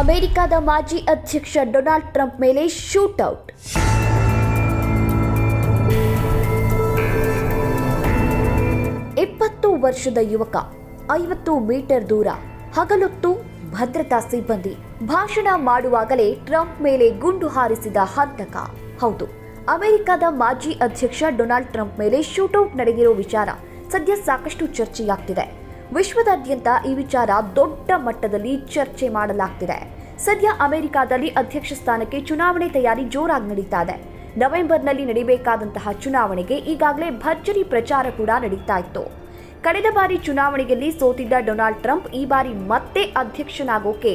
ಅಮೆರಿಕದ ಮಾಜಿ ಅಧ್ಯಕ್ಷ ಡೊನಾಲ್ಡ್ ಟ್ರಂಪ್ ಮೇಲೆ ಶೂಟ್ಔಟ್ ಇಪ್ಪತ್ತು ವರ್ಷದ ಯುವಕ, ಐವತ್ತು ಮೀಟರ್ ದೂರ, ಹಗಲೊತ್ತು ಭದ್ರತಾ ಸಿಬ್ಬಂದಿ. ಭಾಷಣ ಮಾಡುವಾಗಲೇ ಟ್ರಂಪ್ ಮೇಲೆ ಗುಂಡು ಹಾರಿಸಿದ ಹಂತಕ. ಹೌದು, ಅಮೆರಿಕದ ಮಾಜಿ ಅಧ್ಯಕ್ಷ ಡೊನಾಲ್ಡ್ ಟ್ರಂಪ್ ಮೇಲೆ ಶೂಟೌಟ್ ನಡೆದಿರೋ ವಿಚಾರ ಸದ್ಯ ಸಾಕಷ್ಟು ಚರ್ಚೆಯಾಗ್ತಿದೆ. ವಿಶ್ವದಾದ್ಯಂತ ಈ ವಿಚಾರ ದೊಡ್ಡ ಮಟ್ಟದಲ್ಲಿ ಚರ್ಚೆ ಮಾಡಲಾಗ್ತಿದೆ. ಸದ್ಯ ಅಮೆರಿಕಾದಲ್ಲಿ ಅಧ್ಯಕ್ಷ ಸ್ಥಾನಕ್ಕೆ ಚುನಾವಣೆ ತಯಾರಿ ಜೋರಾಗಿ ನಡೀತಾ ಇದೆ ನವೆಂಬರ್ನಲ್ಲಿ ನಡೀಬೇಕಾದಂತಹ ಚುನಾವಣೆಗೆ ಈಗಾಗಲೇ ಭರ್ಜರಿ ಪ್ರಚಾರ ಕೂಡ ನಡೀತಾ ಇತ್ತು. ಕಳೆದ ಬಾರಿ ಚುನಾವಣೆಯಲ್ಲಿ ಸೋತಿದ್ದ ಡೊನಾಲ್ಡ್ ಟ್ರಂಪ್ ಈ ಬಾರಿ ಮತ್ತೆ ಅಧ್ಯಕ್ಷನಾಗೋಕೆ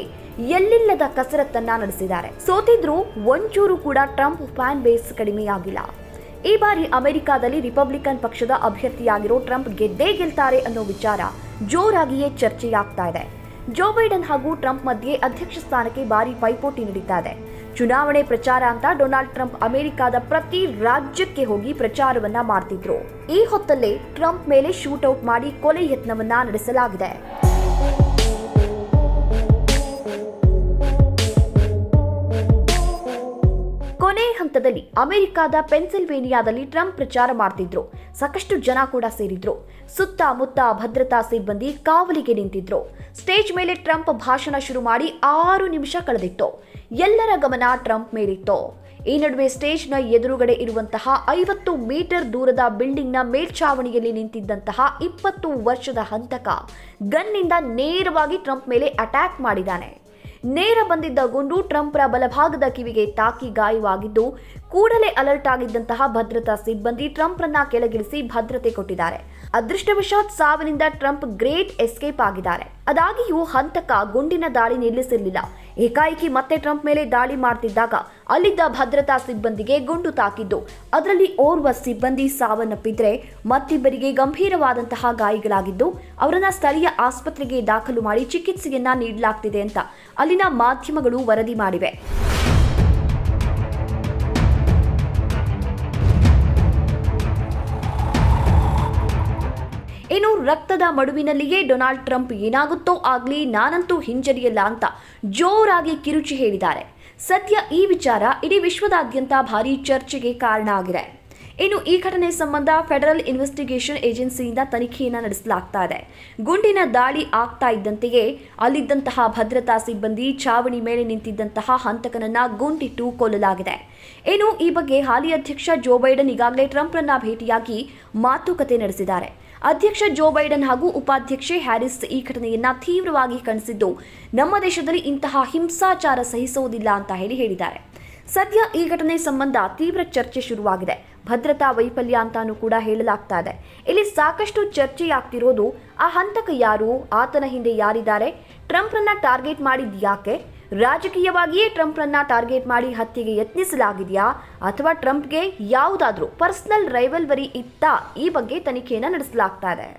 ಎಲ್ಲಿಲ್ಲದ ಕಸರತ್ತನ್ನ ನಡೆಸಿದ್ದಾರೆ. ಸೋತಿದ್ರು ಒಂಚೂರು ಕೂಡ ಟ್ರಂಪ್ ಫ್ಯಾನ್ ಬೇಸ್ ಕಡಿಮೆಯಾಗಿಲ್ಲ. ಈ ಬಾರಿ ಅಮೆರಿಕಾದಲ್ಲಿ ರಿಪಬ್ಲಿಕನ್ ಪಕ್ಷದ ಅಭ್ಯರ್ಥಿಯಾಗಿರೋ ಟ್ರಂಪ್ ಗೆದ್ದೇ ಗೆಲ್ತಾರೆ ಅನ್ನೋ ವಿಚಾರ ಜೋರಾಗಿಯೇ ಚರ್ಚೆಯಾಗ್ತಾ ಇದೆ. ಜೋ ಬೈಡನ್ ಹಾಗೂ ಟ್ರಂಪ್ ಮಧ್ಯೆ ಅಧ್ಯಕ್ಷ ಸ್ಥಾನಕ್ಕೆ ಭಾರಿ ಪೈಪೋಟಿ ನಡೀತಾ ಇದೆ. ಚುನಾವಣೆ ಪ್ರಚಾರ ಅಂತ ಡೊನಾಲ್ಡ್ ಟ್ರಂಪ್ ಅಮೆರಿಕದ ಪ್ರತಿ ರಾಜ್ಯಕ್ಕೆ ಹೋಗಿ ಪ್ರಚಾರವನ್ನ ಮಾಡ್ತಿದ್ರು. ಈ ಹೊತ್ತಲ್ಲೇ ಟ್ರಂಪ್ ಮೇಲೆ ಶೂಟೌಟ್ ಮಾಡಿ ಕೊಲೆ ಯತ್ನವನ್ನ ನಡೆಸಲಾಗಿದೆ. ಕೊನೆ ಹಂತದಲ್ಲಿ ಅಮೆರಿಕದ ಪೆನ್ಸಿಲ್ವೇನಿಯಾದಲ್ಲಿ ಟ್ರಂಪ್ ಪ್ರಚಾರ ಮಾಡ್ತಿದ್ರು. ಸಾಕಷ್ಟು ಜನ ಕೂಡ ಸೇರಿದ್ರು. ಸುತ್ತಮುತ್ತ ಭದ್ರತಾ ಸಿಬ್ಬಂದಿ ಕಾವಲಿಗೆ ನಿಂತಿದ್ರು. ಸ್ಟೇಜ್ ಮೇಲೆ ಟ್ರಂಪ್ ಭಾಷಣ ಶುರು ಮಾಡಿ ಆರು ನಿಮಿಷ ಕಳೆದಿತ್ತು. ಎಲ್ಲರ ಗಮನ ಟ್ರಂಪ್ ಮೇಲಿತ್ತು. ಈ ನಡುವೆ ಸ್ಟೇಜ್ನ ಎದುರುಗಡೆ ಇರುವಂತಹ ಐವತ್ತು ಮೀಟರ್ ದೂರದ ಬಿಲ್ಡಿಂಗ್ನ ಮೇಲ್ಛಾವಣಿಯಲ್ಲಿ ನಿಂತಿದ್ದಂತಹ ಇಪ್ಪತ್ತು ವರ್ಷದ ಹಂತಕ ಗನ್ನಿಂದ ನೇರವಾಗಿ ಟ್ರಂಪ್ ಮೇಲೆ ಅಟ್ಯಾಕ್ ಮಾಡಿದ್ದಾನೆ. ನೇರ ಬಂದಿದ್ದ ಗುಂಡು ಟ್ರಂಪ್ರ ಬಲಭಾಗದ ಕಿವಿಗೆ ತಾಕಿ ಗಾಯವಾಗಿದ್ದು, ಕೂಡಲೇ ಅಲರ್ಟ್ ಆಗಿದ್ದಂತಹ ಭದ್ರತಾ ಸಿಬ್ಬಂದಿ ಟ್ರಂಪ್ರನ್ನ ಕೆಳಗಿಳಿಸಿ ಭದ್ರತೆ ಕೊಟ್ಟಿದ್ದಾರೆ. ಅದೃಷ್ಟವಶಾತ್ ಸಾವಿನಿಂದ ಟ್ರಂಪ್ ಗ್ರೇಟ್ ಎಸ್ಕೇಪ್ ಆಗಿದ್ದಾರೆ. ಅದಾಗಿಯೂ ಹಂತಕ ಗುಂಡಿನ ದಾಳಿ ನಿಲ್ಲಿಸಿರಲಿಲ್ಲ. ಏಕಾಏಕಿ ಮತ್ತೆ ಟ್ರಂಪ್ ಮೇಲೆ ದಾಳಿ ಮಾಡ್ತಿದ್ದಾಗ ಅಲ್ಲಿದ್ದ ಭದ್ರತಾ ಸಿಬ್ಬಂದಿಗೆ ಗುಂಡು ತಾಕಿದ್ದು. ಅದರಲ್ಲಿ ಓರ್ವ ಸಿಬ್ಬಂದಿ ಸಾವನ್ನಪ್ಪಿದ್ರೆ ಮತ್ತಿಬ್ಬರಿಗೆ ಗಂಭೀರವಾದಂತಹ ಗಾಯಗಳಾಗಿದ್ದು, ಅವರನ್ನ ಸ್ಥಳೀಯ ಆಸ್ಪತ್ರೆಗೆ ದಾಖಲು ಮಾಡಿ ಚಿಕಿತ್ಸೆಯನ್ನ ನೀಡಲಾಗ್ತಿದೆ ಅಂತ ಅಲ್ಲಿನ ಮಾಧ್ಯಮಗಳು ವರದಿ ಮಾಡಿವೆ. ರಕ್ತದ ಮಡುವಿನಲ್ಲಿಯೇ ಡೊನಾಲ್ಡ್ ಟ್ರಂಪ್ ಏನಾಗುತ್ತೋ ಆಗಲಿ ನಾನಂತೂ ಹಿಂಜರಿಯಲ್ಲ ಅಂತ ಜೋರಾಗಿ ಕಿರುಚಿ ಹೇಳಿದ್ದಾರೆ. ಸದ್ಯ ಈ ವಿಚಾರ ಇಡೀ ವಿಶ್ವದಾದ್ಯಂತ ಭಾರಿ ಚರ್ಚೆಗೆ ಕಾರಣ ಆಗಿದೆ. ಇನ್ನು ಈ ಘಟನೆ ಸಂಬಂಧ ಫೆಡರಲ್ ಇನ್ವೆಸ್ಟಿಗೇಷನ್ ಏಜೆನ್ಸಿಯಿಂದ ತನಿಖೆಯನ್ನು ನಡೆಸಲಾಗ್ತಾ ಇದೆ. ಗುಂಡಿನ ದಾಳಿ ಆಗ್ತಾ ಇದ್ದಂತೆಯೇ ಅಲ್ಲಿದ್ದಂತಹ ಭದ್ರತಾ ಸಿಬ್ಬಂದಿ ಛಾವಣಿ ಮೇಲೆ ನಿಂತಿದ್ದಂತಹ ಹಂತಕನನ್ನ ಗುಂಡಿಟ್ಟು ಕೊಲ್ಲಲಾಗಿದೆ. ಇನ್ನು ಈ ಬಗ್ಗೆ ಹಾಲಿ ಅಧ್ಯಕ್ಷ ಜೋ ಬೈಡನ್ ಈಗಾಗಲೇ ಟ್ರಂಪ್ರನ್ನ ಭೇಟಿಯಾಗಿ ಮಾತುಕತೆ ನಡೆಸಿದ್ದಾರೆ. ಅಧ್ಯಕ್ಷ ಜೋ ಬೈಡನ್ ಹಾಗೂ ಉಪಾಧ್ಯಕ್ಷೆ ಹ್ಯಾರಿಸ್ ಈ ಘಟನೆಯನ್ನ ತೀವ್ರವಾಗಿ ಖಂಡಿಸಿದ್ದು, ನಮ್ಮ ದೇಶದಲ್ಲಿ ಇಂತಹ ಹಿಂಸಾಚಾರ ಸಹಿಸುವುದಿಲ್ಲ ಅಂತ ಹೇಳಿ ಹೇಳಿದ್ದಾರೆ. ಸದ್ಯ ಈ ಘಟನೆ ಸಂಬಂಧ ತೀವ್ರ ಚರ್ಚೆ ಶುರುವಾಗಿದೆ. ಭದ್ರತಾ ವೈಫಲ್ಯ ಅಂತಾನೂ ಕೂಡ ಹೇಳಲಾಗ್ತಾ ಇದೆ. ಇಲ್ಲಿ ಸಾಕಷ್ಟು ಚರ್ಚೆಯಾಗ್ತಿರೋದು, ಆ ಹಂತಕ ಯಾರು, ಆತನ ಹಿಂದೆ ಯಾರಿದ್ದಾರೆ ಟ್ರಂಪ್ರನ್ನ ಟಾರ್ಗೆಟ್ ಮಾಡಿದ್ ಯಾಕೆ ರಾಜಕೀಯವಾಗಿಯೇ ಟ್ರಂಪ್ರನ್ನ ಟಾರ್ಗೆಟ್ ಮಾಡಿ ಹತ್ಯೆಗೆ ಯತ್ನಿಸಲಾಗಿದೆಯಾ? ಅಥವಾ ಟ್ರಂಪ್ಗೆ ಯಾವುದಾದ್ರೂ ಪರ್ಸನಲ್ ರೈವಲ್ವರಿ ಇತ್ತಾ? ಈ ಬಗ್ಗೆ ತನಿಖೆಯನ್ನು ನಡೆಸಲಾಗ್ತಾ ಇದೆ.